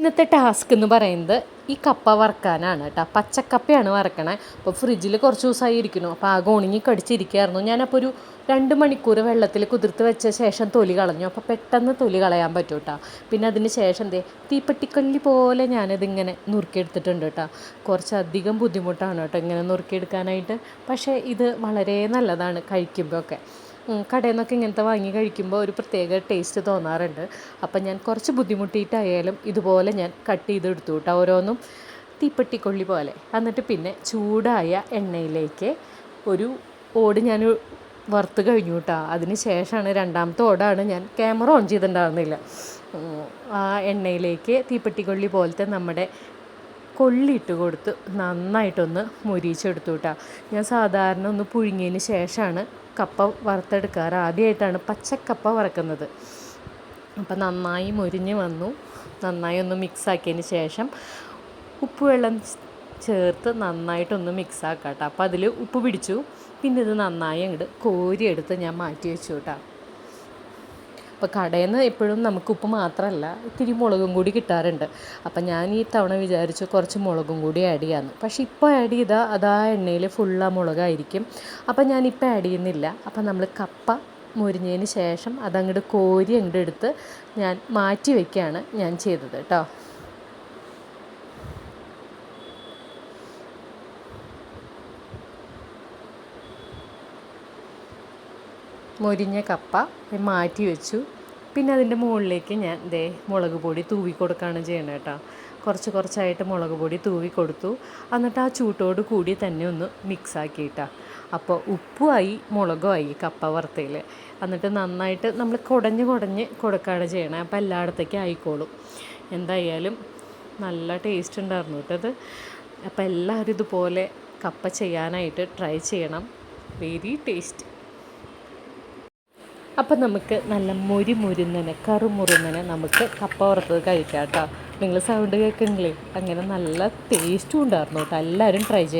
ഇന്നത്തെ ടാസ്ക് എന്ന് പറയുന്നത് ഈ കപ്പ വറക്കാനാണ് കേട്ടോ. പച്ചക്കപ്പയാണ് വറക്കണേ. അപ്പോൾ ഫ്രിഡ്ജിൽ കുറച്ച് ദിവസമായി ഇരിക്കുന്നു. അപ്പോൾ ആകെ ഉണങ്ങി കടിച്ചിരിക്കുകയായിരുന്നു. ഞാനപ്പോൾ ഒരു രണ്ട് മണിക്കൂർ വെള്ളത്തിൽ കുതിർത്ത് വെച്ച ശേഷം തൊലി കളഞ്ഞു. അപ്പോൾ പെട്ടെന്ന് തൊലി കളയാൻ പറ്റും കേട്ടോ. പിന്നെ അതിന് ശേഷം എന്തേ തീപ്പെട്ടിക്കല്ലി പോലെ ഞാനിതിങ്ങനെ നുറുക്കിയെടുത്തിട്ടുണ്ട് കേട്ടോ. കുറച്ചധികം ബുദ്ധിമുട്ടാണ് കേട്ടോ ഇങ്ങനെ നുറുക്കിയെടുക്കാനായിട്ട്. പക്ഷേ ഇത് വളരെ നല്ലതാണ് കഴിക്കുമ്പോൾ ഒക്കെ കടയിൽ നിന്നൊക്കെ ഇങ്ങനത്തെ വാങ്ങി കഴിക്കുമ്പോൾ ഒരു പ്രത്യേക ടേസ്റ്റ് തോന്നാറുണ്ട്. അപ്പം ഞാൻ കുറച്ച് ബുദ്ധിമുട്ടിയിട്ടായാലും ഇതുപോലെ ഞാൻ കട്ട് ചെയ്തെടുത്തു കേട്ടോ ഓരോന്നും തീപ്പെട്ടിക്കൊള്ളി പോലെ. എന്നിട്ട് പിന്നെ ചൂടായ എണ്ണയിലേക്ക് ഒരു ഓട് ഞാൻ വറുത്ത് കഴിഞ്ഞു കേട്ടോ അതിന് ശേഷമാണ് രണ്ടാമത്തെ ഓടാണ് ഞാൻ ക്യാമറ ഓൺ ചെയ്തിട്ടുണ്ടായിരുന്നില്ല. ആ എണ്ണയിലേക്ക് തീപ്പെട്ടിക്കൊള്ളി പോലത്തെ നമ്മുടെ കൊള്ളിയിട്ട് കൊടുത്ത് നന്നായിട്ടൊന്ന് മുരിച്ചെടുത്തു കേട്ടോ ഞാൻ സാധാരണ ഒന്ന് പുഴുങ്ങിയതിന് ശേഷമാണ് കപ്പ വറുത്തെടുക്കാറ്. ആദ്യമായിട്ടാണ് പച്ചക്കപ്പ വറക്കുന്നത്. അപ്പം നന്നായി മൊരിഞ്ഞ് വന്നു. നന്നായി ഒന്ന് മിക്സാക്കിയതിന് ശേഷം ഉപ്പുവെള്ളം ചേർത്ത് നന്നായിട്ടൊന്ന് മിക്സാക്കാം കേട്ടോ അപ്പോൾ അതിൽ ഉപ്പ് പിടിച്ചു. പിന്നെ ഇത് നന്നായി അങ്ങോട്ട് കോരിയെടുത്ത് ഞാൻ മാറ്റി വെച്ചു കേട്ടോ. അപ്പോൾ കടയിൽ നിന്ന് എപ്പോഴും നമുക്ക് ഉപ്പ് മാത്രമല്ല ഇത്തിരി മുളകും കൂടി കിട്ടാറുണ്ട്. അപ്പം ഞാൻ ഈ തവണ വിചാരിച്ചു കുറച്ച് മുളകും കൂടി ആഡ് ചെയ്യാമെന്ന് പക്ഷേ ഇപ്പോൾ ആഡ് ചെയ്താൽ അത് ആ എണ്ണയിൽ ഫുൾ ആ മുളകായിരിക്കും. അപ്പം ഞാനിപ്പോൾ ആഡ് ചെയ്യുന്നില്ല. അപ്പം നമ്മൾ കപ്പ മുരിഞ്ഞതിന് ശേഷം അതങ്ങോട്ട് കോരി അങ്ങോട്ട് എടുത്ത് ഞാൻ മാറ്റി വയ്ക്കുകയാണ് ഞാൻ ചെയ്തത് കേട്ടോ മൊരിഞ്ഞ കപ്പ മാറ്റി വെച്ചു. പിന്നെ അതിന്റെ മുകളിലേക്ക് ഞാൻ ദേ മുളക് പൊടി തൂവി കൊടുക്കുകയാണ് ചെയ്യണത് കേട്ടോ. കുറച്ച് കുറച്ചായിട്ട് മുളക് പൊടി തൂവി കൊടുത്തു. എന്നിട്ട് ആ ചൂട്ടോട് കൂടി തന്നെ ഒന്ന് മിക്സ് ആക്കിയിട്ടാ അപ്പോൾ ഉപ്പുമായി മുളകുമായി കപ്പ വറുത്തയിൽ എന്നിട്ട് നന്നായിട്ട് നമ്മൾ കുടഞ്ഞ് കുടഞ്ഞ് കൊടുക്കുകയാണ് ചെയ്യണേ അപ്പോൾ എല്ലായിടത്തേക്കും ആയിക്കോളും. എന്തായാലും നല്ല ടേസ്റ്റ് ഉണ്ടായിരുന്നു കേട്ടോ അത്. അപ്പോൾ എല്ലാവരും ഇതുപോലെ കപ്പ ചെയ്യാനായിട്ട് ട്രൈ ചെയ്യണം. വെരി ടേസ്റ്റ് അപ്പം നമുക്ക് നല്ല മുരി മുരുന്നനെ കറുമുറുന്നനെ നമുക്ക് കപ്പ വറുത്തത് കഴിക്കാം കേട്ടോ. നിങ്ങൾ സൗണ്ട് കേൾക്കുന്നില്ലേ അങ്ങനെ നല്ല ടേസ്റ്റും ഉണ്ടായിരുന്നു കേട്ടോ. എല്ലാവരും ട്രൈ ചെയ്യും.